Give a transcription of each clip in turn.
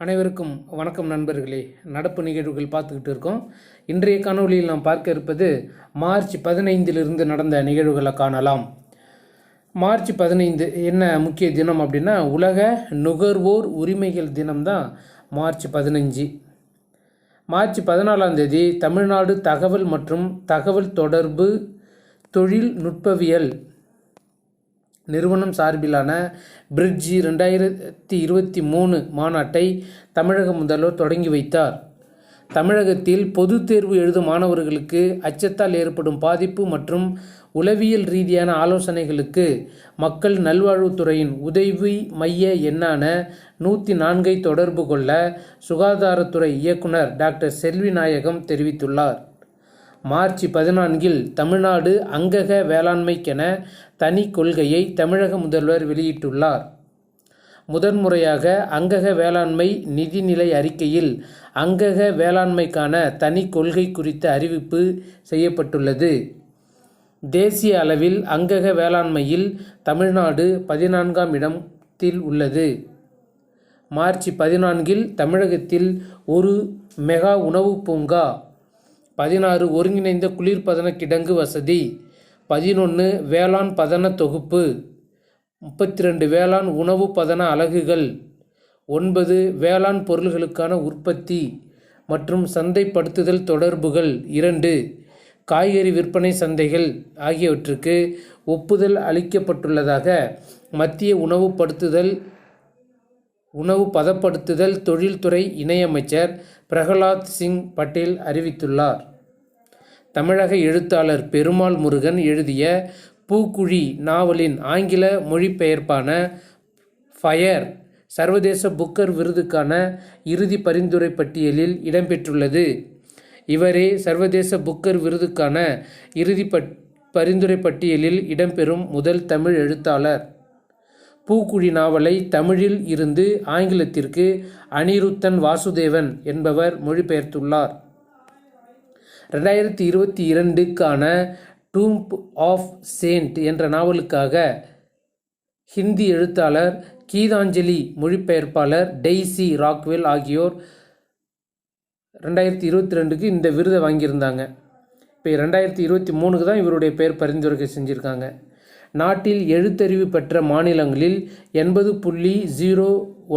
அனைவருக்கும் வணக்கம் நண்பர்களே. நடப்பு நிகழ்வுகள் பார்த்துக்கிட்டு இருக்கோம். இன்றைய காணொலியில் நாம் பார்க்க இருப்பது மார்ச் பதினைந்திலிருந்து நடந்த நிகழ்வுகளை காணலாம். மார்ச் பதினைந்து என்ன முக்கிய தினம் அப்படின்னா உலக நுகர்வோர் உரிமைகள் தினம்தான் மார்ச் பதினஞ்சு. மார்ச் பதினாலாம் தேதி தமிழ்நாடு தகவல் மற்றும் தகவல் தொடர்பு தொழில்நுட்பவியல் நிறுவனம் சார்பிலான பிரிட்ஜி ரெண்டாயிரத்தி இருபத்தி மூணு மாநாட்டை தமிழக முதல்வர் தொடங்கி வைத்தார். தமிழகத்தில் பொதுத் தேர்வு எழுதும் மாணவர்களுக்கு அச்சத்தால் ஏற்படும் பாதிப்பு மற்றும் உளவியல் ரீதியான ஆலோசனைகளுக்கு மக்கள் நல்வாழ்வுத்துறையின் உதவி மைய எண்ணான நூற்றி நான்கை தொடர்பு கொள்ள சுகாதாரத்துறை இயக்குனர் டாக்டர் செல்வி நாயகம் தெரிவித்துள்ளார். மார்ச் பதினான்கில் தமிழ்நாடு அங்கக வேளாண்மைக்கென தனி கொள்கையை தமிழக முதல்வர் வெளியிட்டுள்ளார். முதன்முறையாக அங்கக வேளாண்மை நிதிநிலை அறிக்கையில் அங்கக வேளாண்மைக்கான தனி கொள்கை குறித்த அறிவிப்பு செய்யப்பட்டுள்ளது. தேசிய அளவில் அங்கக வேளாண்மையில் தமிழ்நாடு பதினான்காம் இடத்தில் உள்ளது. மார்ச் பதினான்கில் தமிழகத்தில் ஒரு மெகா உணவு பூங்கா பதினாறு ஒருங்கிணைந்த குளிர்பதன கிடங்கு வசதி. பதினொன்று வேளாண் பதன தொகுப்பு. முப்பத்தி ரெண்டு வேளாண் உணவு பதன அலகுகள். ஒன்பது வேளாண் பொருள்களுக்கான உற்பத்தி மற்றும் சந்தைப்படுத்துதல் தொடர்புகள். இரண்டு காய்கறி விற்பனை சந்தைகள் ஆகியவற்றுக்கு ஒப்புதல் அளிக்கப்பட்டுள்ளதாக மத்திய உணவுப்படுத்துதல் உணவு பதப்படுத்துதல் தொழில்துறை இணையமைச்சர் பிரகலாத் சிங் பட்டேல் அறிவித்துள்ளார். தமிழக எழுத்தாளர் பெருமாள் முருகன் எழுதிய பூக்குழி நாவலின் ஆங்கில மொழிபெயர்ப்பான ஃபயர் சர்வதேச புக்கர் விருதுக்கான இறுதி பரிந்துரை பட்டியலில் இடம்பெற்றுள்ளது. இவரே சர்வதேச புக்கர் விருதுக்கான இறுதி பட் பரிந்துரை பட்டியலில் இடம்பெறும் முதல் தமிழ் எழுத்தாளர். பூக்குழி நாவலை தமிழில் இருந்து ஆங்கிலத்திற்கு அனிருத்தன் வாசுதேவன் என்பவர் மொழிபெயர்த்துள்ளார். ரெண்டாயிரத்தி இருபத்தி இரண்டுக்கான டூம்ப் ஆஃப் சேண்ட் என்ற நாவலுக்காக ஹிந்தி எழுத்தாளர் கீதாஞ்சலி மொழிபெயர்ப்பாளர் டெய்சி ராக்வெல் ஆகியோர் ரெண்டாயிரத்தி இருபத்தி ரெண்டுக்கு இந்த விருதை வாங்கியிருந்தாங்க. இப்போ ரெண்டாயிரத்தி இருபத்தி மூணுக்கு தான் இவருடைய பெயர் பரிந்துரைக்க செஞ்சுருக்காங்க. நாட்டில் எழுத்தறிவு பெற்ற மாநிலங்களில் எண்பது புள்ளி ஜீரோ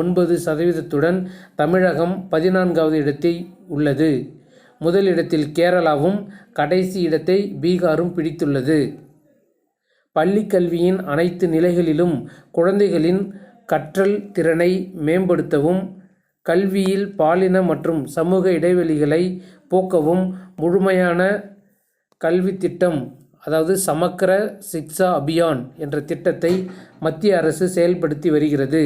ஒன்பது சதவீதத்துடன் தமிழகம் பதினான்காவது இடத்தை உள்ளது. முதலிடத்தில் கேரளாவும் கடைசி இடத்தை பீகாரும் பிடித்துள்ளது. பள்ளிக் கல்வியின் அனைத்து நிலைகளிலும் குழந்தைகளின் கற்றல் திறனை மேம்படுத்தவும் கல்வியில் பாலின மற்றும் சமூக இடைவெளிகளை போக்கவும் முழுமையான கல்வி திட்டம் அதாவது சமக்கர சிக்ஷா அபியான் என்ற திட்டத்தை மத்திய அரசு செயல்படுத்தி வருகிறது.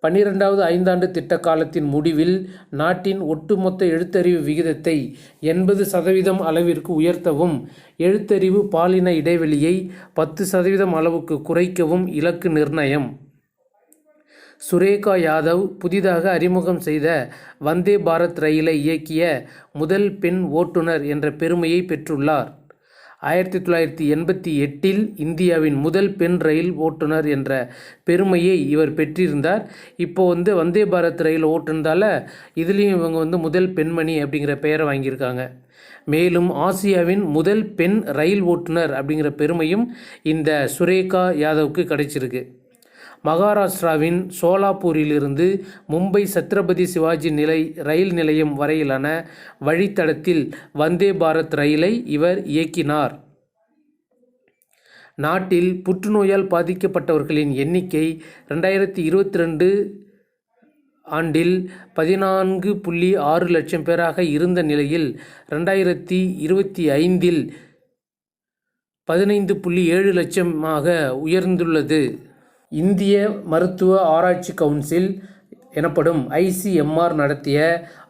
பன்னிரெண்டாவது ஐந்தாண்டு திட்ட காலத்தின் முடிவில் நாட்டின் ஒட்டுமொத்த எழுத்தறிவு விகிதத்தை எண்பது சதவீதம் அளவிற்கு உயர்த்தவும் எழுத்தறிவு பாலின இடைவெளியை பத்து சதவீதம் அளவுக்கு குறைக்கவும் இலக்கு நிர்ணயம். சுரேகா யாதவ் புதிதாக அறிமுகம் செய்த வந்தே பாரத் ரயிலை இயக்கிய முதல் பெண் ஓட்டுநர் என்ற பெருமையை பெற்றுள்ளார். ஆயிரத்தி தொள்ளாயிரத்தி எண்பத்தி எட்டில் இந்தியாவின் முதல் பெண் ரயில் ஓட்டுநர் என்ற பெருமையை இவர் பெற்றிருந்தார். இப்போ வந்து வந்தே பாரத் ரயில் ஓட்டுனதால இதுலேயும் இவங்க வந்து முதல் பெண்மணி அப்படிங்கிற பெயரை வாங்கியிருக்காங்க. மேலும் ஆசியாவின் முதல் பெண் ரயில் ஓட்டுநர் அப்படிங்கிற பெருமையும் இந்த சுரேகா யாதவுக்கு கிடைச்சிருக்கு. மகாராஷ்டிராவின் சோலாப்பூரிலிருந்து மும்பை சத்ரபதி சிவாஜி நிலை ரயில் நிலையம் வரையிலான வழித்தடத்தில் வந்தே பாரத் ரயிலை இவர் இயக்கினார். நாட்டில் புற்றுநோயால் பாதிக்கப்பட்டவர்களின் எண்ணிக்கை ரெண்டாயிரத்தி இருபத்தி ரெண்டு ஆண்டில் பதினான்கு புள்ளி ஆறு லட்சம் பேராக இருந்த நிலையில் ரெண்டாயிரத்தி இருபத்தி ஐந்தில் பதினைந்து புள்ளி ஏழு லட்சமாக உயர்ந்துள்ளது. இந்திய மருத்துவ ஆராய்ச்சி கவுன்சில் எனப்படும் ஐசிஎம்ஆர் நடத்திய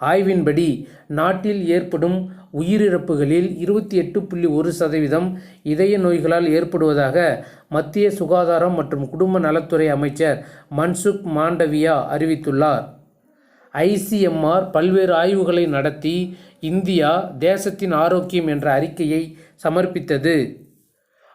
ஆய்வின்படி நாட்டில் ஏற்படும் உயிரிழப்புகளில் இருபத்தி எட்டு புள்ளி ஒரு சதவீதம் இதய நோய்களால் ஏற்படுவதாக மத்திய சுகாதாரம் மற்றும் குடும்ப நலத்துறை அமைச்சர் மன்சுக் மாண்டவியா அறிவித்துள்ளார். ஐசிஎம்ஆர் பல்வேறு ஆய்வுகளை நடத்தி இந்தியா தேசத்தின் ஆரோக்கியம் என்ற அறிக்கையை சமர்ப்பித்தது.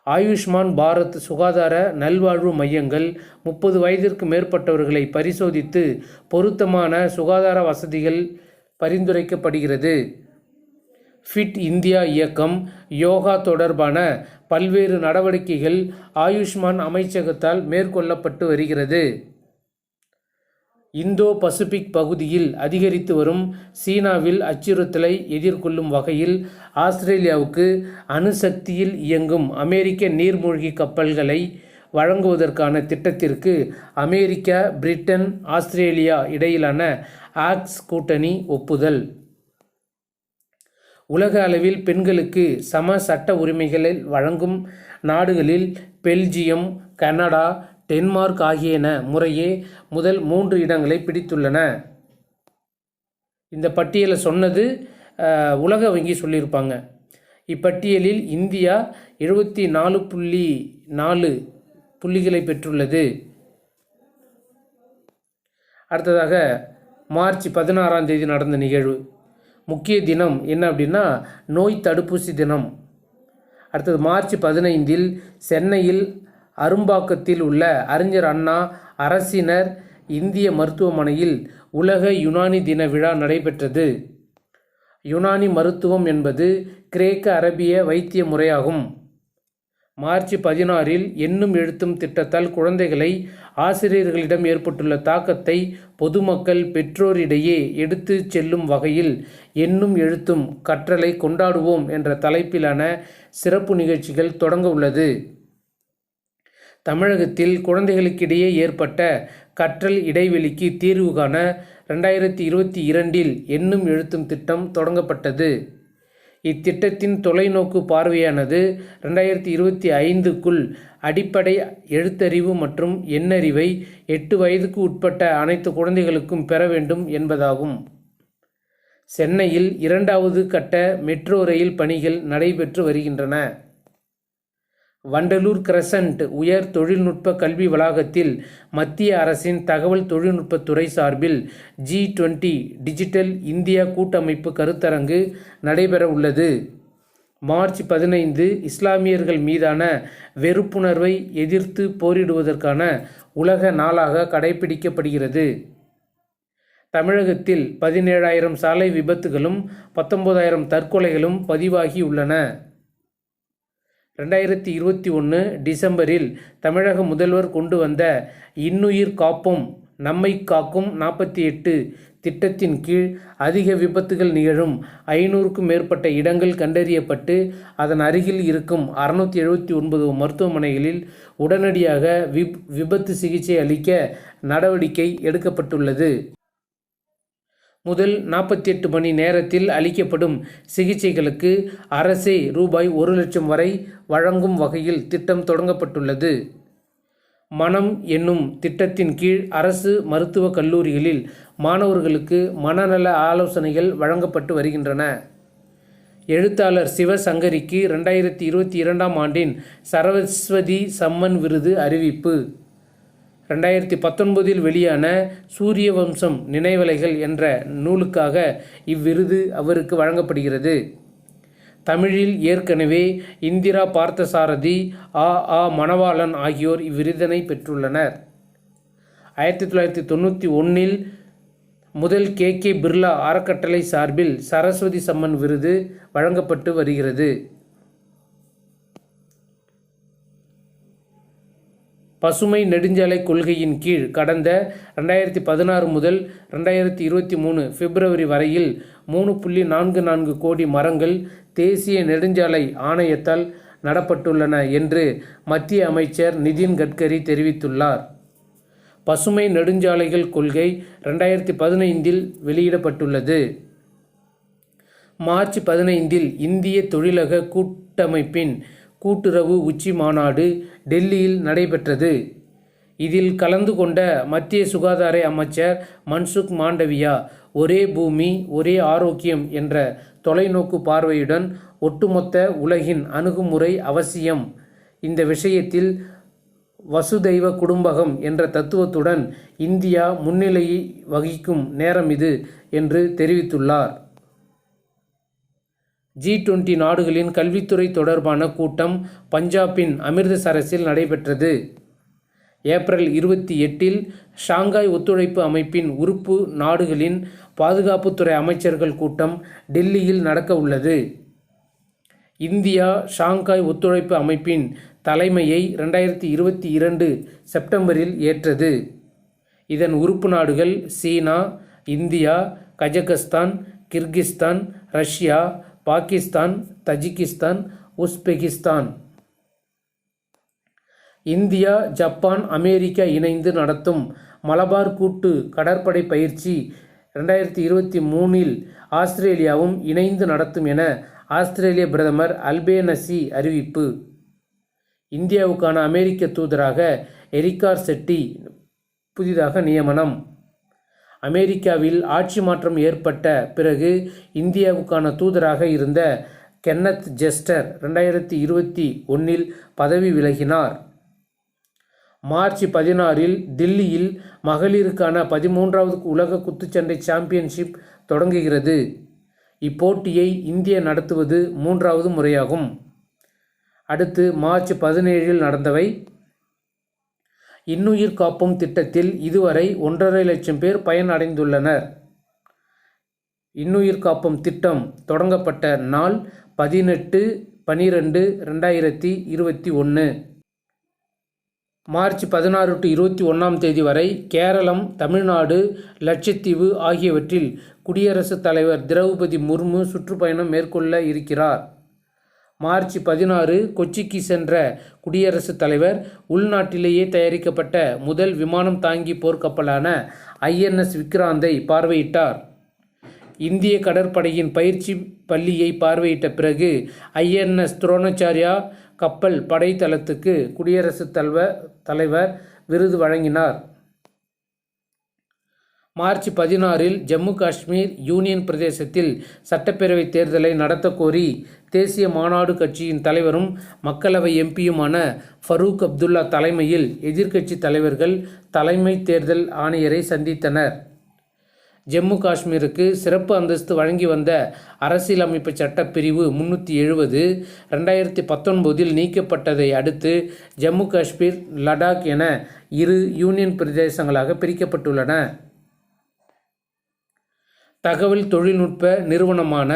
ஆயுஷ்மான் பாரத் சுகாதார நல்வாழ்வு மையங்கள் முப்பது வயதிற்கு மேற்பட்டவர்களை பரிசோதித்து பொருத்தமான சுகாதார வசதிகள் பரிந்துரைக்கப்படுகிறது. ஃபிட் இந்தியா இயக்கம் யோகா தொடர்பான பல்வேறு நடவடிக்கைகள் ஆயுஷ்மான் அமைச்சகத்தால் மேற்கொள்ளப்பட்டு வருகிறது. இந்தோ பசிபிக் பகுதியில் அதிகரித்து வரும் சீனாவில் அச்சுறுத்தலை எதிர்கொள்ளும் வகையில் ஆஸ்திரேலியாவுக்கு அணுசக்தியில் இயங்கும் அமெரிக்க நீர்மூழ்கி கப்பல்களை வழங்குவதற்கான திட்டத்திற்கு அமெரிக்கா பிரிட்டன் ஆஸ்திரேலியா இடையிலான ஆக்ஸ் கூட்டணி ஒப்புதல். உலக அளவில் பெண்களுக்கு சம சட்ட உரிமைகளை வழங்கும் நாடுகளில் பெல்ஜியம் கனடா டென்மார்க் ஆகியன முறையே முதல் மூன்று இடங்களை பிடித்துள்ளன. இந்த பட்டியலை சொன்னது உலக வங்கி சொல்லியிருப்பாங்க. இப்பட்டியலில் இந்தியா எழுபத்தி நாலு புள்ளி நாலு புள்ளிகளை பெற்றுள்ளது. அடுத்ததாக மார்ச் பதினாறாம் தேதி நடந்த நிகழ்வு. முக்கிய தினம் என்ன அப்படின்னா நோய் தடுப்பூசி தினம். அடுத்தது மார்ச் பதினைந்தில் சென்னையில் அரும்பாக்கத்தில் உள்ள அறிஞர் அண்ணா அரசினர் இந்திய மருத்துவமனையில் உலக யுனானி தின விழா நடைபெற்றது. யுனானி மருத்துவம் என்பது கிரேக்க அரபிய வைத்திய முறையாகும். மார்ச் பதினாறில் எண்ணும் எழுத்தும் திட்டத்தால் குழந்தைகளை ஆசிரியர்களிடம் ஏற்பட்டுள்ள தாக்கத்தை பொதுமக்கள் பெற்றோரிடையே எடுத்து செல்லும் வகையில் எண்ணும் எழுத்தும் கற்றலை கொண்டாடுவோம் என்ற தலைப்பிலான சிறப்பு நிகழ்ச்சிகள் தொடங்க உள்ளது. தமிழகத்தில் குழந்தைகளுக்கிடையே ஏற்பட்ட கற்றல் இடைவெளிக்கு தீர்வு காண ரெண்டாயிரத்தி இருபத்தி இரண்டில் எண்ணும் எழுத்தும் திட்டம் தொடங்கப்பட்டது. இத்திட்டத்தின் தொலைநோக்கு பார்வையானது ரெண்டாயிரத்தி இருபத்தி ஐந்துக்குள் அடிப்படை எழுத்தறிவு மற்றும் எண்ணறிவை எட்டு வயதுக்கு உட்பட்ட அனைத்து குழந்தைகளுக்கும் பெற வேண்டும் என்பதாகும். சென்னையில் இரண்டாவது கட்ட மெட்ரோ ரயில் பணிகள் நடைபெற்று வருகின்றன. வண்டலூர் கிரசன்ட் உயர் தொழில்நுட்ப கல்வி வளாகத்தில் மத்திய அரசின் தகவல் தொழில்நுட்பத்துறை சார்பில் ஜி டுவெண்ட்டி டிஜிட்டல் இந்தியா கூட்டமைப்பு கருத்தரங்கு நடைபெற உள்ளது. மார்ச் பதினைந்து இஸ்லாமியர்கள் மீதான வெறுப்புணர்வை எதிர்த்து போரிடுவதற்கான உலக நாளாக கடைபிடிக்கப்படுகிறது. தமிழகத்தில் பதினேழாயிரம் சாலை விபத்துகளும் பத்தொன்பதாயிரம் தற்கொலைகளும் பதிவாகியுள்ளன ரெண்டாயிரத்தி இருபத்தி ஒன்று டிசம்பரில் தமிழக முதல்வர் கொண்டு வந்த இன்னுயிர் காப்போம் நம்மை காக்கும் நாற்பத்தி எட்டு திட்டத்தின் கீழ் அதிக விபத்துகள் நிகழும் ஐநூறுக்கும் மேற்பட்ட இடங்கள் கண்டறியப்பட்டு அதன் அருகில் இருக்கும் அறுநூத்தி எழுபத்தி ஒன்பது மருத்துவமனைகளில் உடனடியாக விப் விபத்து சிகிச்சை அளிக்க நடவடிக்கை எடுக்கப்பட்டுள்ளது. முதல் நாற்பத்தி எட்டு மணி நேரத்தில் அளிக்கப்படும் சிகிச்சைகளுக்கு அரசே ரூபாய் ஒரு லட்சம் வரை வழங்கும் வகையில் திட்டம் தொடங்கப்பட்டுள்ளது. மனம் என்னும் திட்டத்தின் கீழ் அரசு மருத்துவக் கல்லூரிகளில் மாணவர்களுக்கு மனநல ஆலோசனைகள் வழங்கப்பட்டு வருகின்றன. எழுத்தாளர் சிவசங்கரிக்கு ரெண்டாயிரத்தி இருபத்தி இரண்டாம் ஆண்டின் சரஸ்வதி சம்மன் விருது அறிவிப்பு. ரெண்டாயிரத்தி பத்தொன்பதில் வெளியான சூரிய வம்சம் நினைவலைகள் என்ற நூலுக்காக இவ்விருது அவருக்கு வழங்கப்படுகிறது. தமிழில் ஏற்கனவே இந்திரா பார்த்தசாரதி ஆ ஆ மணவாளன் ஆகியோர் இவ்விருதினை பெற்றுள்ளனர். ஆயிரத்தி தொள்ளாயிரத்தி தொண்ணூற்றி ஒன்றில் முதல் கே கே பிர்லா அறக்கட்டளை சார்பில் சரஸ்வதி சம்மன் விருது வழங்கப்பட்டு வருகிறது. பசுமை நெடுஞ்சாலை கொள்கையின் கீழ் கடந்த ரெண்டாயிரத்தி பதினாறு முதல் ரெண்டாயிரத்தி இருபத்தி மூணு பிப்ரவரி வரையில் மூணு புள்ளி நான்கு நான்கு கோடி மரங்கள் தேசிய நெடுஞ்சாலை ஆணையத்தால் நடப்பட்டுள்ளன என்று மத்திய அமைச்சர் நிதின் கட்கரி தெரிவித்துள்ளார். பசுமை நெடுஞ்சாலைகள் கொள்கை ரெண்டாயிரத்தி பதினைந்தில் வெளியிடப்பட்டுள்ளது. மார்ச் பதினைந்தில் இந்திய தொழிலக கூட்டமைப்பின் கூட்டுறவு உச்சி மாநாடு டெல்லியில் நடைபெற்றது. இதில் கலந்து கொண்ட மத்திய சுகாதார அமைச்சர் மன்சுக் மாண்டவியா ஒரே பூமி ஒரே ஆரோக்கியம் என்ற தொலைநோக்கு பார்வையுடன் ஒட்டுமொத்த உலகின் அணுகுமுறை அவசியம். இந்த விஷயத்தில் வசுதெய்வ குடும்பகம் என்ற தத்துவத்துடன் இந்தியா முன்னிலையை வகிக்கும் நேரம் இது என்று தெரிவித்துள்ளார். ஜி டுவெண்டி நாடுகளின் கல்வித்துறை தொடர்பான கூட்டம் பஞ்சாபின் அமிர்தசரஸில் நடைபெற்றது. ஏப்ரல் இருபத்தி எட்டில் ஷாங்காய் ஒத்துழைப்பு அமைப்பின் உறுப்பு நாடுகளின் பாதுகாப்புத்துறை அமைச்சர்கள் கூட்டம் டெல்லியில் நடக்க உள்ளது இந்தியா ஷாங்காய் ஒத்துழைப்பு அமைப்பின் தலைமையை ரெண்டாயிரத்தி இருபத்தி இரண்டு செப்டம்பரில் ஏற்றது. இதன் உறுப்பு நாடுகள் China India Kazakhstan Kyrgyzstan Russia Pakistan Tajikistan Uzbekistan. India Japan America இணைந்து நடத்தும் மலபார் கூட்டு கடற்படை பயிற்சி ரெண்டாயிரத்தி இருபத்தி மூணில் ஆஸ்திரேலியாவும் இணைந்து நடத்தும் என ஆஸ்திரேலிய பிரதமர் அல்பேனசி அறிவிப்பு. இந்தியாவுக்கான அமெரிக்க தூதராக எரிகார் செட்டி புதிதாக நியமனம். அமெரிக்காவில் ஆட்சி மாற்றம் ஏற்பட்ட பிறகு இந்தியாவுக்கான தூதராக இருந்த கென்னத் ஜெஸ்டர் ரெண்டாயிரத்தி இருபத்தி ஒன்றில் பதவி விலகினார். மார்ச் பதினாறில் தில்லியில் மகளிருக்கான பதிமூன்றாவது உலக குத்துச்சண்டை சாம்பியன்ஷிப் தொடங்குகிறது. இப்போட்டியை இந்தியா நடத்துவது மூன்றாவது முறையாகும். அடுத்து மார்ச் பதினேழில் நடந்தவை இன்னுயிர் காப்போம் திட்டத்தில் இதுவரை ஒன்றரை லட்சம் பேர் பயனடைந்துள்ளனர். இன்னுயிர் காப்போம் திட்டம் தொடங்கப்பட்ட நாள் பதினெட்டு பனிரெண்டு ரெண்டாயிரத்தி இருபத்தி ஒன்று மார்ச் பதினாறு டு இருபத்தி ஒன்றாம் தேதி வரை கேரளம் தமிழ்நாடு லட்சத்தீவு ஆகியவற்றில் குடியரசுத் தலைவர் திரௌபதி முர்மு சுற்றுப்பயணம் மேற்கொள்ள இருக்கிறார். மார்ச் பதினாறு கொச்சிக்கு சென்ற குடியரசுத் தலைவர் உள்நாட்டிலேயே தயாரிக்கப்பட்ட முதல் விமானம் தாங்கி போர்க்கப்பலான ஐஎன்எஸ் விக்ராந்தை பார்வையிட்டார். இந்திய கடற்படையின் பயிற்சி பள்ளியை பார்வையிட்ட பிறகு ஐஎன்எஸ் துரோணாச்சாரியா கப்பல் படைத்தளத்துக்கு குடியரசுத் தலைவர் தலைவர் விருது வழங்கினார். மார்ச் பதினாறில் ஜம்மு காஷ்மீர் யூனியன் பிரதேசத்தில் சட்டப்பேரவை தேர்தலை நடத்தக்கோரி தேசிய மாநாடு கட்சியின் தலைவரும் மக்களவை எம்பியுமான ஃபரூக் அப்துல்லா தலைமையில் எதிர்க்கட்சி தலைவர்கள் தலைமை தேர்தல் ஆணையரை சந்தித்தனர். ஜம்மு காஷ்மீருக்கு சிறப்பு அந்தஸ்து வழங்கி வந்த அரசியலமைப்பு சட்டப்பிரிவு முன்னூற்றி எழுபது ரெண்டாயிரத்தி பத்தொன்பதில் நீக்கப்பட்டதை அடுத்து ஜம்மு காஷ்மீர் லடாக் என இரு யூனியன் பிரதேசங்களாக பிரிக்கப்பட்டுள்ளன. தகவல் தொழில்நுட்ப நிறுவனமான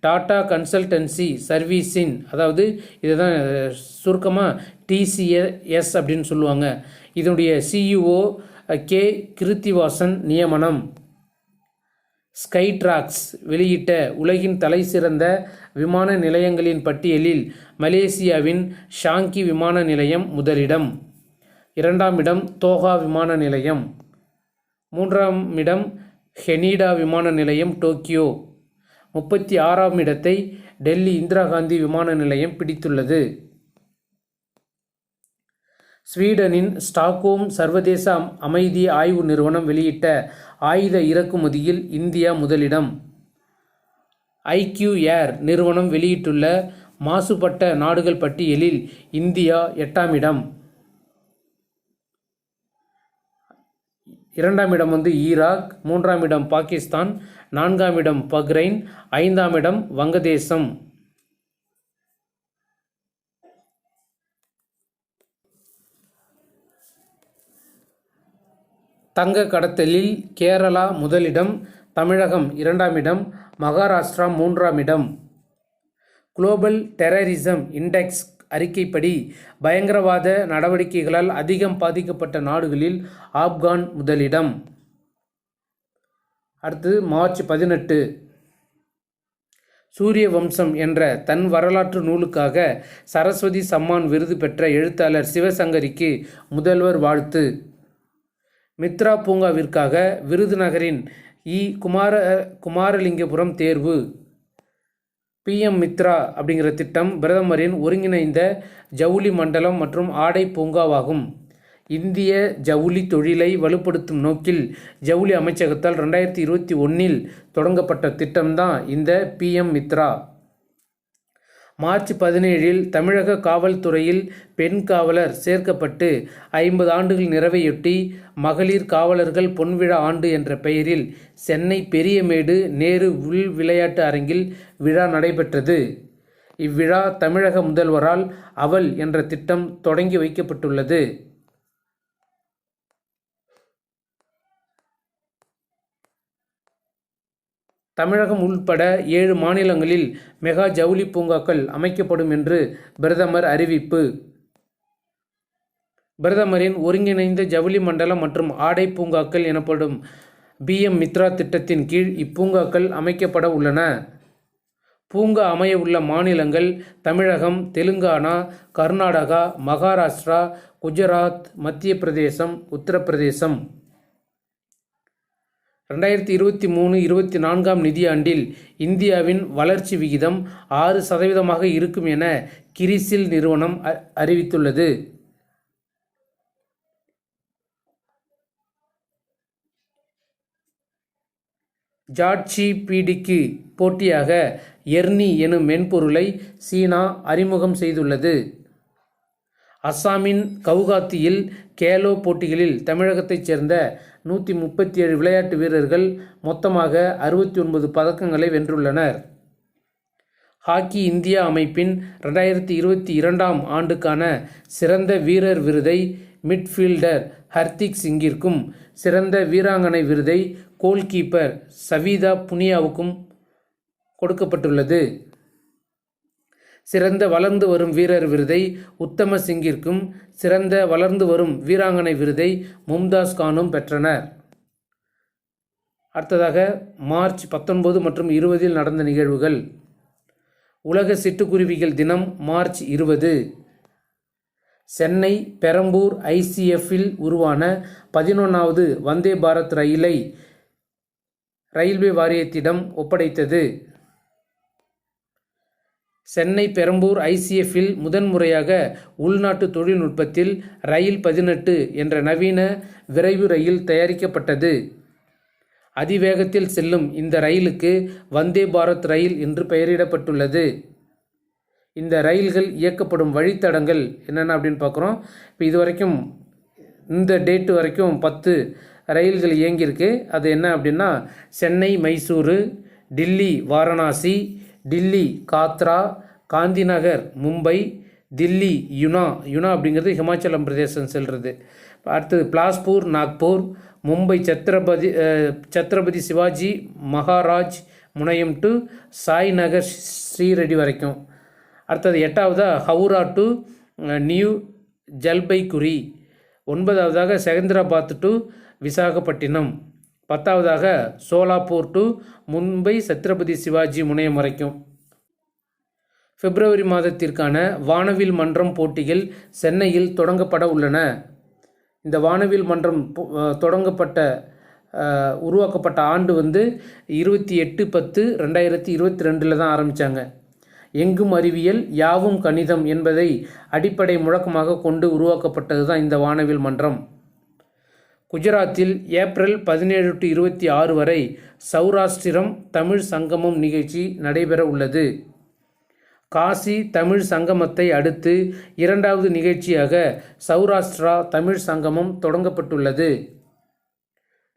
டாடா கன்சல்டன்சி சர்வீஸின் அதாவது இதுதான் சுருக்கமாக டிசிஎஸ் அப்படின்னு சொல்லுவாங்க. இதனுடைய சிஇஓ கே கிருத்திவாசன் நியமனம். ஸ்கைட்ராக்ஸ் வெளியிட்ட உலகின் தலைசிறந்த விமான நிலையங்களின் பட்டியலில் மலேசியாவின் ஷாங்கி விமான நிலையம் முதலிடம். இரண்டாம் இடம் தோஹா விமான நிலையம். மூன்றாம் இடம் ஹெனிடா விமான நிலையம் டோக்கியோ. முப்பத்தி ஆறாம் இடத்தை டெல்லி இந்திரா காந்தி விமான நிலையம் பிடித்துள்ளது. ஸ்வீடனின் ஸ்டாக்ஹோம் சர்வதேச அமைதி ஆய்வு நிறுவனம் வெளியிட்ட ஆயுத இறக்குமதியில் இந்தியா முதலிடம். ஐக்யூ ஏர் நிறுவனம் வெளியிட்டுள்ள மாசுபட்ட நாடுகள் பட்டியலில் இந்தியா எட்டாம் இடம். இரண்டாம் இடம் வந்து ஈராக் மூன்றாம் இடம் பாகிஸ்தான் நான்காம் இடம் பஹ்ரைன் ஐந்தாம் இடம் வங்கதேசம். தங்க கடத்தலில் கேரளா முதலிடம் தமிழகம் இரண்டாம் இடம் மகாராஷ்டிரா மூன்றாம் இடம். குளோபல் டெரரிசம் இண்டெக்ஸ் அறிக்கைப்படி பயங்கரவாத நடவடிக்கைகளால் அதிகம் பாதிக்கப்பட்ட நாடுகளில் ஆப்கான் முதலிடம். அடுத்து மார்ச் பதினெட்டு. சூரிய வம்சம் என்ற தன் வரலாற்று நூலுக்காக சரஸ்வதி சம்மான் விருது பெற்ற எழுத்தாளர் சிவசங்கரிக்கு முதல்வர் வாழ்த்து. மித்ரா பூங்காவிற்காக விருதுநகரின் இ. குமார குமாரலிங்கபுரம் தேர்வு. பிஎம் மித்ரா அப்படிங்கிற திட்டம் பிரதமரின் ஒருங்கிணைந்த ஜவுளி மண்டலம் மற்றும் ஆடை பூங்காவாகும். இந்திய ஜவுளி தொழிலை வலுப்படுத்தும் நோக்கில் ஜவுளி அமைச்சகத்தால் ரெண்டாயிரத்தி இருபத்தி ஒன்றில் தொடங்கப்பட்ட திட்டம்தான் இந்த பிஎம் மித்ரா. மார்ச் பதினேழில் தமிழக காவல்துறையில் பெண் காவலர் சேர்க்கப்பட்டு ஐம்பது ஆண்டுகள் நிறைவையொட்டி மகளிர் காவலர்கள் பொன்விழா ஆண்டு என்ற பெயரில் சென்னை பெரியமேடு நேரு உள் விளையாட்டு அரங்கில் விழா நடைபெற்றது. இவ்விழா தமிழக முதல்வரால் அவல் என்ற திட்டம் தொடங்கி வைக்கப்பட்டுள்ளது. தமிழகம் உள்பட ஏழு மாநிலங்களில் மெகா ஜவுளி பூங்காக்கள் அமைக்கப்படும் என்று பிரதமர் அறிவிப்பு. பிரதமரின் ஒருங்கிணைந்த ஜவுளி மண்டலம் மற்றும் ஆடை பூங்காக்கள் எனப்படும் பிஎம் மித்ரா திட்டத்தின் கீழ் இப்பூங்காக்கள் அமைக்கப்பட உள்ளன. பூங்கா அமைய உள்ள மாநிலங்கள் தமிழகம் தெலுங்கானா கர்நாடகா மகாராஷ்டிரா குஜராத் மத்திய பிரதேசம் உத்தரப்பிரதேசம். ரெண்டாயிரத்தி இருபத்தி மூணு இருபத்தி நான்காம் நிதியாண்டில் இந்தியாவின் வளர்ச்சி விகிதம் ஆறு சதவீதமாக இருக்கும் என கிரிசில் நிறுவனம் அ- அறிவித்துள்ளது. ஜாட்சி பிடிக்கு போட்டியாக எர்னி எனும் மென்பொருளை சீனா அறிமுகம் செய்துள்ளது. அஸ்ஸாமின் கவுகாத்தியில் கேலோ போட்டிகளில் தமிழகத்தைச் சேர்ந்த நூற்றி முப்பத்தி ஏழு விளையாட்டு வீரர்கள் மொத்தமாக அறுபத்தி ஒன்பது பதக்கங்களை வென்றுள்ளனர். ஹாக்கி இந்தியா அமைப்பின் ரெண்டாயிரத்தி இருபத்தி இரண்டாம் ஆண்டுக்கான சிறந்த வீரர் விருதை மிட்ஃபீல்டர் ஹர்திக் சிங்கிற்கும் சிறந்த வீராங்கனை விருதை கோல்கீப்பர் சவீதா புனியாவுக்கும் கொடுக்கப்பட்டுள்ளது. சிறந்த வளர்ந்து வரும் வீரர் விருதை உத்தம சிங்கிற்கும் சிறந்த வளர்ந்து வரும் வீராங்கனை விருதை மும்தாஸ் கானும் பெற்றனர். அடுத்ததாக மார்ச் பத்தொன்பது மற்றும் இருபதில் நடந்த நிகழ்வுகள். உலக சிட்டுக்குருவிகள் தினம் மார்ச் இருபது. சென்னை பெரம்பூர் ஐசிஎஃப்பில் உருவான பதினொன்றாவது வந்தே பாரத் ரயிலை ரயில்வே வாரியத்திடம் ஒப்படைத்தது. சென்னை பெரம்பூர் ஐசிஎஃப்பில் முதன்முறையாக உள்நாட்டு தொழில்நுட்பத்தில் ரயில் பதினெட்டு என்ற நவீன விரைவு ரயில் தயாரிக்கப்பட்டது. அதிவேகத்தில் செல்லும் இந்த ரயிலுக்கு வந்தே பாரத் ரயில் என்று பெயரிடப்பட்டுள்ளது. இந்த ரயில்கள் இயக்கப்படும் வழித்தடங்கள் என்னென்ன அப்படின்னு பார்க்குறோம். இப்போ இது வரைக்கும் இந்த டேட்டு வரைக்கும் பத்து ரயில்கள் இயங்கியிருக்கு. அது என்ன அப்படின்னா சென்னை மைசூரு டில்லி வாரணாசி டில்லி காத்ரா காந்திநகர் மும்பை தில்லி யுனா. யுனா அப்படிங்கிறது ஹிமாச்சலம் பிரதேசம் செல்கிறது அடுத்தது பிலாஸ்பூர் நாக்பூர் மும்பை சத்ரபதி சத்ரபதி சிவாஜி மகாராஜ் முனையம் டு சாய் நகர் ஸ்ரீரெடி வரைக்கும். அடுத்தது எட்டாவதாக ஹவுரா டு நியூ ஜல்பைகுரி ஒன்பதாவதாக செகந்திராபாத் டு விசாகப்பட்டினம். பத்தாவதாக சோலாப்பூர் டு மும்பை சத்ரபதி சிவாஜி முனையம் வரைக்கும். பிப்ரவரி மாதத்திற்கான வானவில் மன்றம் போட்டிகள் சென்னையில் தொடங்கப்பட உள்ளன. இந்த வானவில் மன்றம் தொடங்கப்பட்ட உருவாக்கப்பட்ட ஆண்டு வந்து இருபத்தி எட்டு பத்து ரெண்டாயிரத்தி இருபத்தி ரெண்டில் தான் ஆரம்பித்தாங்க எங்கும் அறிவியல் யாவும் கணிதம் என்பதை அடிப்படை முழக்கமாக கொண்டு உருவாக்கப்பட்டது தான் இந்த வானவில் மன்றம். குஜராத்தில் ஏப்ரல் பதினேழு டு இருபத்தி ஆறு வரை சௌராஷ்டிரம் தமிழ் சங்கமம் நிகழ்ச்சி நடைபெற உள்ளது. காசி தமிழ் சங்கமத்தை அடுத்து இரண்டாவது நிகழ்ச்சியாக சௌராஷ்டிரா தமிழ் சங்கமம் தொடங்கப்பட்டுள்ளது.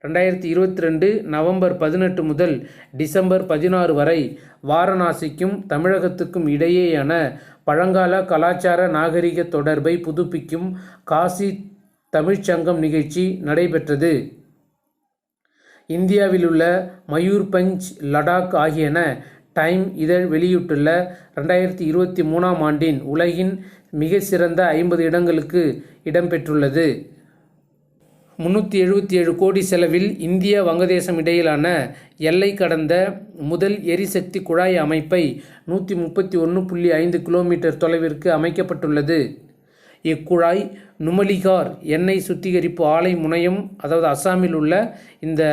ரெண்டாயிரத்தி இருபத்தி ரெண்டு நவம்பர் பதினெட்டு முதல் டிசம்பர் பதினாறு வரை வாரணாசிக்கும் தமிழகத்துக்கும் இடையேயான பழங்கால கலாச்சார நாகரிக தொடர்பை புதுப்பிக்கும் காசி தமிழ்ச்சங்கம் நிகழ்ச்சி நடைபெற்றது. இந்தியாவிலுள்ள மயூர்பஞ்ச் லடாக் ஆகியன டைம் இதழ் வெளியிட்டுள்ள ரெண்டாயிரத்தி இருபத்தி மூணாம் ஆண்டின் உலகின் மிக சிறந்த ஐம்பது இடங்களுக்கு இடம்பெற்றுள்ளது. முந்நூற்றி எழுபத்தி ஏழு கோடி செலவில் இந்தியா வங்கதேசம் இடையிலான எல்லை கடந்த முதல் எரிசக்தி குழாய் அமைப்பை நூற்றி முப்பத்தி ஒன்று புள்ளி ஐந்து கிலோமீட்டர் தொலைவிற்கு அமைக்கப்பட்டுள்ளது. இக்குழாய் நுமலிகார் எண்ணெய் சுத்திகரிப்பு ஆலை முனையம் அதாவது அஸ்ஸாமில் உள்ள இந்த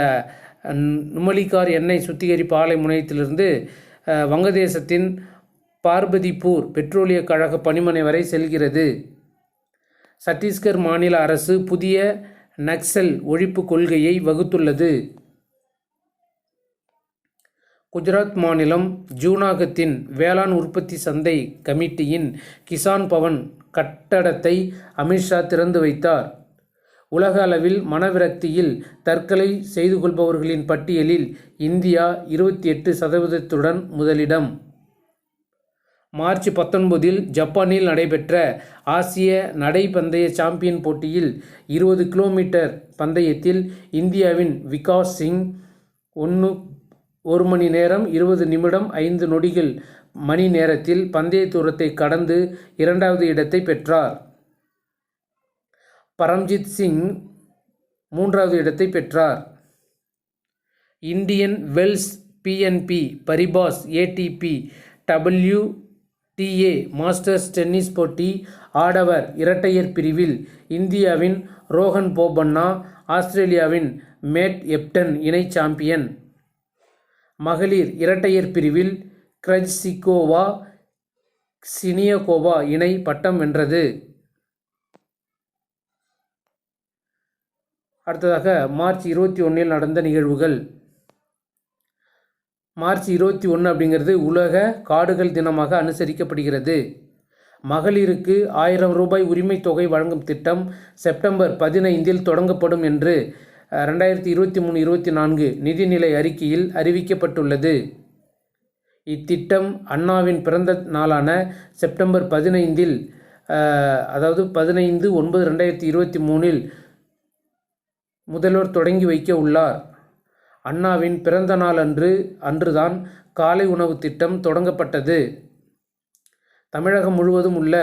நுமலிகார் எண்ணெய் சுத்திகரிப்பு ஆலை முனையத்திலிருந்து வங்கதேசத்தின் பார்பதிப்பூர் பெட்ரோலிய கழக பணிமனை வரை செல்கிறது. சத்தீஸ்கர் மாநில அரசு புதிய நக்சல் ஒழிப்பு கொள்கையை வகுத்துள்ளது. குஜராத் மாநிலம் ஜூனாகத்தின் வேளாண் உற்பத்தி சந்தை கமிட்டியின் கிசான் பவன் கட்டடத்தை அமித்ஷா திறந்து வைத்தார். உலக அளவில் மனவிரக்தியில் தற்கொலை செய்து கொள்பவர்களின் பட்டியலில் இந்தியா இருபத்தி எட்டு சதவீதத்துடன் முதலிடம். மார்ச் பத்தொன்பதில் ஜப்பானில் நடைபெற்ற ஆசிய நடைபந்தய சாம்பியன் போட்டியில் இருபது கிலோமீட்டர் பந்தயத்தில் இந்தியாவின் விகாஸ் சிங் ஒன்று ஒரு மணி நேரம் இருபது நிமிடம் ஐந்து நொடிகள் மணி நேரத்தில் பந்தய தூரத்தை கடந்து இரண்டாவது இடத்தை பெற்றார். பரம்ஜித் சிங் மூன்றாவது இடத்தை பெற்றார். Indian Wells BNP Paribas ATP WTA masters tennis போட்டி ஆடவர் இரட்டையர் பிரிவில் இந்தியாவின் ரோஹன் போபண்ணா ஆஸ்திரேலியாவின் மேட் எப்டன் இணை சாம்பியன். மகளிர் இரட்டையர் பிரிவில் கிரஜ்சிகோவா சினியகோவா இணை பட்டம் வென்றது. அடுத்ததாக மார்ச் இருபத்தி ஒன்றில் நடந்த நிகழ்வுகள். மார்ச் இருபத்தி ஒன்று அப்படிங்கிறது உலக காடுகள் தினமாக அனுசரிக்கப்படுகிறது. மகளிருக்கு ஆயிரம் ரூபாய் உரிமைத் தொகை வழங்கும் திட்டம் செப்டம்பர் பதினைந்தில் தொடங்கப்படும் என்று ரெண்டாயிரத்தி இருபத்தி மூணு இருபத்தி நான்கு நிதிநிலை அறிக்கையில் அறிவிக்கப்பட்டுள்ளது. இத்திட்டம் அண்ணாவின் பிறந்த நாளான செப்டம்பர் பதினைந்தில் அதாவது பதினைந்து ஒன்பது ரெண்டாயிரத்தி இருபத்தி மூணில் முதல்வர் தொடங்கி வைக்க உள்ளார். அண்ணாவின் பிறந்த நாள் அன்று அன்றுதான் காலை உணவு திட்டம் தொடங்கப்பட்டது. தமிழகம் முழுவதும் உள்ள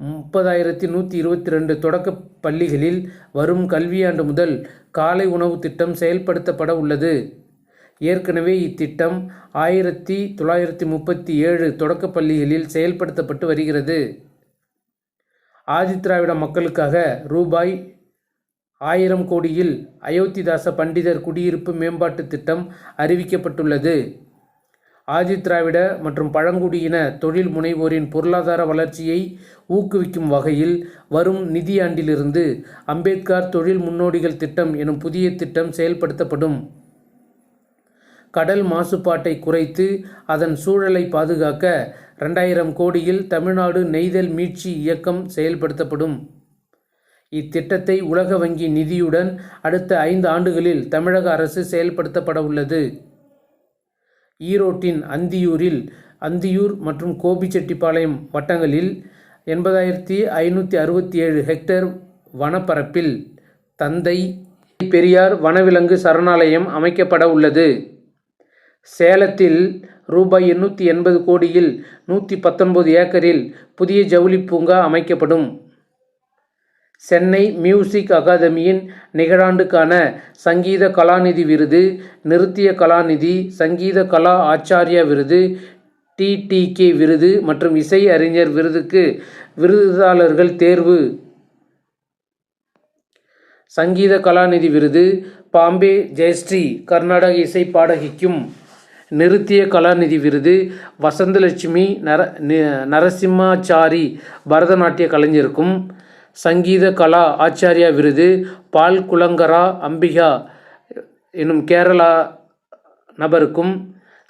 முப்பதாயிரத்தி நூற்றி இருபத்தி ரெண்டு தொடக்க பள்ளிகளில் வரும் கல்வியாண்டு முதல் காலை உணவு திட்டம் செயல்படுத்தப்பட உள்ளது. ஏற்கனவே இத்திட்டம் ஆயிரத்தி தொள்ளாயிரத்தி முப்பத்தி ஏழு தொடக்கப் பள்ளிகளில் செயல்படுத்தப்பட்டு வருகிறது. ஆதித்ராவிட மக்களுக்காக ரூபாய் ஆயிரம் கோடியில் அயோத்திதாச பண்டிதர் குடியிருப்பு மேம்பாட்டு திட்டம் அறிவிக்கப்பட்டுள்ளது. ஆதித்ராவிட மற்றும் பழங்குடியின தொழில் முனைவோரின் பொருளாதார வளர்ச்சியை ஊக்குவிக்கும் வகையில் வரும் நிதியாண்டிலிருந்து அம்பேத்கர் தொழில் முன்னோடிகள் திட்டம் எனும் புதிய திட்டம் செயல்படுத்தப்படும். கடல் மாசுபாட்டை குறைத்து அதன் சூழலை பாதுகாக்க ரெண்டாயிரம் கோடியில் தமிழ்நாடு நெய்தல் மீட்சி இயக்கம் செயல்படுத்தப்படும். இத்திட்டத்தை உலக வங்கி நிதியுடன் அடுத்த ஐந்து ஆண்டுகளில் தமிழக அரசு செயல்படுத்தப்பட உள்ளது. ஈரோட்டின் அந்தியூரில் அந்தியூர் மற்றும் கோபிச்செட்டிப்பாளையம் வட்டங்களில் எண்பதாயிரத்தி ஐநூற்றி அறுபத்தி ஏழு ஹெக்டேர் வனப்பரப்பில் தந்தை பெரியார் வனவிலங்கு சரணாலயம் அமைக்கப்பட உள்ளது. சேலத்தில் ரூபாய் எண்ணூற்றி எண்பது கோடியில் நூற்றி பத்தொன்பது ஏக்கரில் புதிய ஜவுளி பூங்கா அமைக்கப்படும். சென்னை மியூசிக் அகாதமியின் நிகழாண்டுக்கான சங்கீத கலாநிதி விருது நிருத்திய கலாநிதி சங்கீத கலா ஆச்சார்யா விருது டிடிகே விருது மற்றும் இசை அறிஞர் விருதுக்கு விருதாளர்கள் தேர்வு. சங்கீத கலாநிதி விருது பாம்பே ஜெயஸ்ரீ கர்நாடக இசை பாடகிக்கும். நிருத்திய கலாநிதி விருது வசந்தலட்சுமி நர நரசிம்மாச்சாரி பரதநாட்டிய கலைஞருக்கும். சங்கீத கலா ஆச்சாரியா விருது பால் குலங்கரா அம்பிகா எனும் கேரளா நபருக்கும்.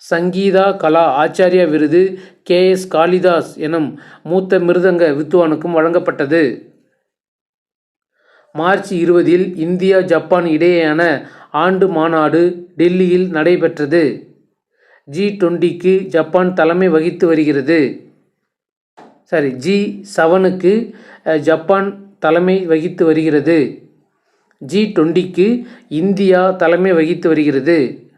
சங்கீதா கலா ஆச்சாரியா விருது கே எஸ் காளிதாஸ் எனும் மூத்த மிருதங்க வித்துவானுக்கும் வழங்கப்பட்டது. மார்ச் இருபதில் இந்தியா ஜப்பான் இடையேயான ஆண்டு மாநாடு டெல்லியில் நடைபெற்றது. ஜி டுவெண்ட்டிக்கு ஜப்பான் தலைமை வகித்து வருகிறது. சாரி ஜி செவனுக்கு ஜப்பான் தலைமை வகித்து வருகிறது. ஜி டுவெண்ட்டிக்கு இந்தியா தலைமை வகித்து வருகிறது.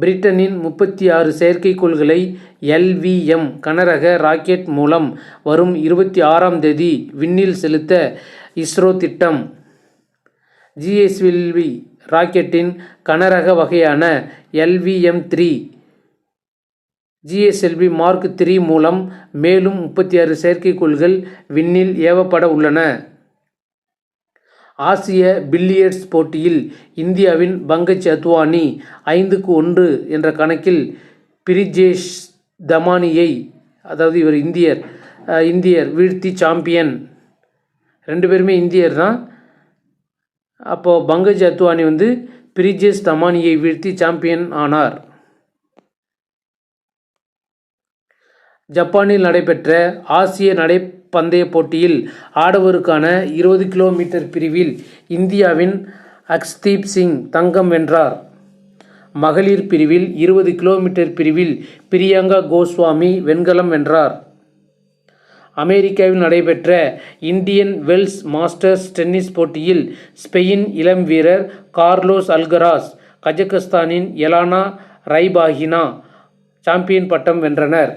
பிரிட்டனின் முப்பத்தி ஆறு செயற்கைக்கோள்களை எல்விஎம் கனரக ராக்கெட் மூலம் வரும் இருபத்தி ஆறாம் தேதி விண்ணில் செலுத்த இஸ்ரோ திட்டம். ஜிஎஸ்வில்வி ராக்கெட்டின் கனரக வகையான LVM three GSLV mark three மூலம் மேலும் முப்பத்தி ஆறு செயற்கைக்கோள்கள் விண்ணில் ஏவப்பட உள்ளன. ஆசிய பில்லியர்ட்ஸ் போட்டியில் இந்தியாவின் பங்கஜ் அத்வானி ஐந்துக்கு ஒன்று என்ற கணக்கில் பிரிஜேஷ் தமானியை அதாவது இவர் இந்தியர் இந்தியர் வீழ்த்தி சாம்பியன். ரெண்டு பேருமே இந்தியர் தான். அப்போது பங்கஜ் அத்வானி வந்து பிரிஜேஷ் தமானியை வீழ்த்தி சாம்பியன் ஆனார். ஜப்பானில் நடைபெற்ற ஆசிய நடை போட்டியில் ஆடவருக்கான இருபது கிலோமீட்டர் பிரிவில் இந்தியாவின் அக்ஸ்தீப் சிங் தங்கம் வென்றார். மகளிர் பிரிவில் இருபது கிலோமீட்டர் பிரிவில் பிரியங்கா கோஸ்வாமி வெண்கலம் வென்றார். அமெரிக்காவில் நடைபெற்ற இந்தியன் வெல்ஸ் மாஸ்டர்ஸ் டென்னிஸ் போட்டியில் ஸ்பெயின் இளம் வீரர் கார்லோஸ் அல்கராஸ் கஜகஸ்தானின் எலானா ரைபாகினா சாம்பியன் பட்டம் வென்றனர்.